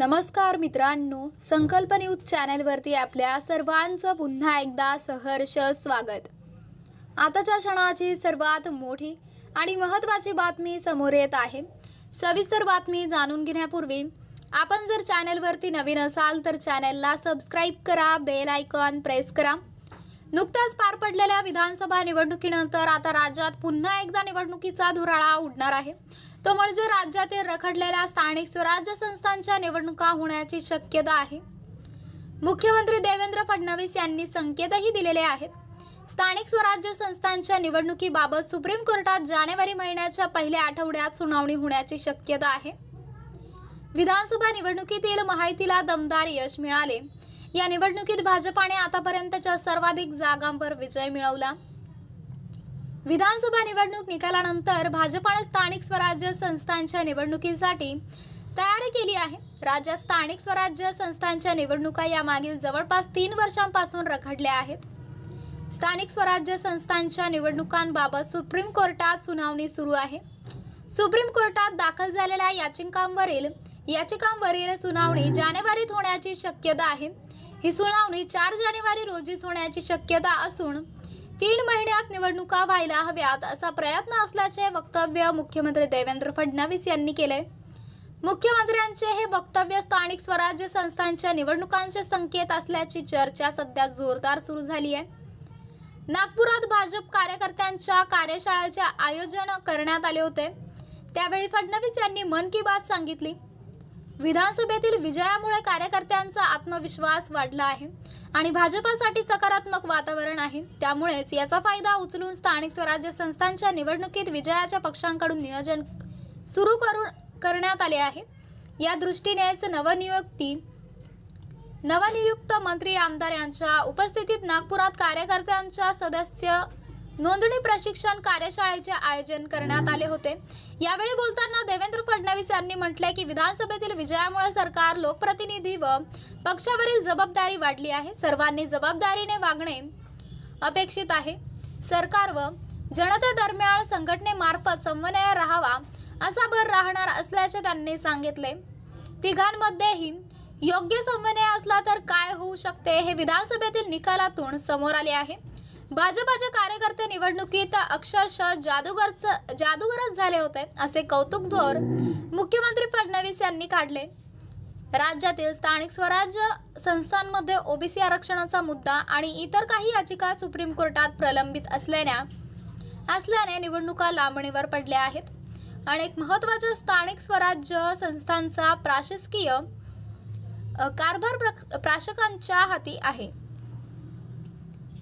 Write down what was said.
नमस्कार मित्रांनो संकल्प न्यूज चॅनलवरती आपल्या सर्वांचं पुन्हा एकदा सहर्ष स्वागत. आताच्या क्षणाची सर्वात मोठी आणि महत्त्वाची बातमी समोर येत आहे. सविस्तर बातमी जाणून घेण्यापूर्वी आपण जर चॅनलवरती नवीन असाल तर चॅनलला सबस्क्राईब करा बेल आयकॉन प्रेस करा. नुकत्याच पार पडलेल्या विधानसभा निवडणुकीनंतर आता राज्यात पुन्हा एकदा निवडणुकीचा धुराळा उडणार आहे. तो म्हणजे राज्यातील रखडलेल्या स्थानिक स्वराज्य संस्थांच्या निवडणुका होण्याची शक्यता आहे. मुख्यमंत्री देवेंद्र फडणवीस यांनी संकेतही दिलेले आहेत. स्थानिक स्वराज्य संस्थांच्या निवडणुकीबाबत सुप्रीम कोर्टात जानेवारी महिन्याच्या पहिल्या आठवड्यात सुनावणी होण्याची शक्यता आहे. विधानसभा निवडणुकीतील माहितीला दमदार यश मिळाले. या निवडणुकीत भाजपाने आतापर्यंतच्या सर्वाधिक जागांवर विजय मिळवला. विधानसभा निवडणूक निकालानंतर भाजपाने स्थानिक स्वराज्य संस्थांच्या निवडणुकीसाठी तयारी केली आहे. राज्यात स्थानिक स्वराज्य संस्थांच्या निवडणुका या मागील जवळपास तीन वर्षांपासून रखडल्या आहेत. स्थानिक स्वराज्य संस्थांच्या निवडणुकांबाबत सुप्रीम कोर्टात सुनावणी सुरू आहे. सुप्रीम कोर्टात दाखल झालेल्या याचिकांवरील याचिकांवरील सुनावणी जानेवारीत होण्याची शक्यता आहे. ही सुनावणी चार जानेवारी रोजीच होण्याची शक्यता असून तीन महिन्यात निवडणुका व्हायला हव्यात असा प्रयत्न असल्याचे वक्तव्य मुख्यमंत्री देवेंद्र फडणवीस यांनी केले. मुख्यमंत्र्यांचे हे वक्तव्य स्थानिक स्वराज्य संस्थांच्या निवडणुकांचे संकेत असल्याची चर्चा सध्या जोरदार सुरू झाली आहे. नागपुरात भाजप कार्यकर्त्यांच्या कार्यशाळेचे आयोजन करण्यात आले होते. त्यावेळी फडणवीस यांनी मन की बात सांगितली. विधानसभेतील विजयामुळे कार्यकर्त्यांचा आत्मविश्वास वाढला आहे आणि भाजपासाठी सकारात्मक वातावरण आहे. त्यामुळेच याचा फायदा उचलून स्थानिक स्वराज्य संस्थांच्या निवडणुकीत विजयाच्या पक्षांकडून नियोजन सुरू करून करण्यात आले आहे. या दृष्टीनेच नवनियुक्ती नवनियुक्त मंत्री आमदार यांच्या उपस्थितीत नागपुरात कार्यकर्त्यांच्या सदस्य नोंदणी प्रशिक्षण कार्यशाळेचे आयोजन करण्यात आले होते. यावेळी बोलताना देवेंद्र फडणवीस यांनी म्हटले की विधानसभेतील विजयामुळे सरकार लोकप्रतिनिधी व पक्षावरील जबाबदारी वाढली आहे. सर्वांनी जबाबदारीने वागणे अपेक्षित आहे. सरकार व जनतेदरम्यान संघटनेमार्फत समन्वय राहावा असा भर राहणार असल्याचे त्यांनी सांगितले. तिघांमध्येही योग्य समन्वय असला तर काय होऊ शकते हे विधानसभेतील निकालातून समोर आले आहे. भाजपाचे कार्यकर्ते निवडणुकीत अक्षरशः जादूगरच जादूगरच झाले होते असे कौतुक धोर मुख्यमंत्री फडणवीस यांनी काढले. राज्यातील स्थानिक स्वराज्य संस्थांमध्ये ओबीसी आरक्षणाचा मुद्दा आणि इतर काही याचिका सुप्रीम कोर्टात प्रलंबित असल्याने असल्याने निवडणुका लांबणीवर पडल्या आहेत. अनेक महत्त्वाच्या स्थानिक स्वराज्य संस्थांचा प्रशासकीय कारभार प्र- प्राशकांच्या हाती आहे.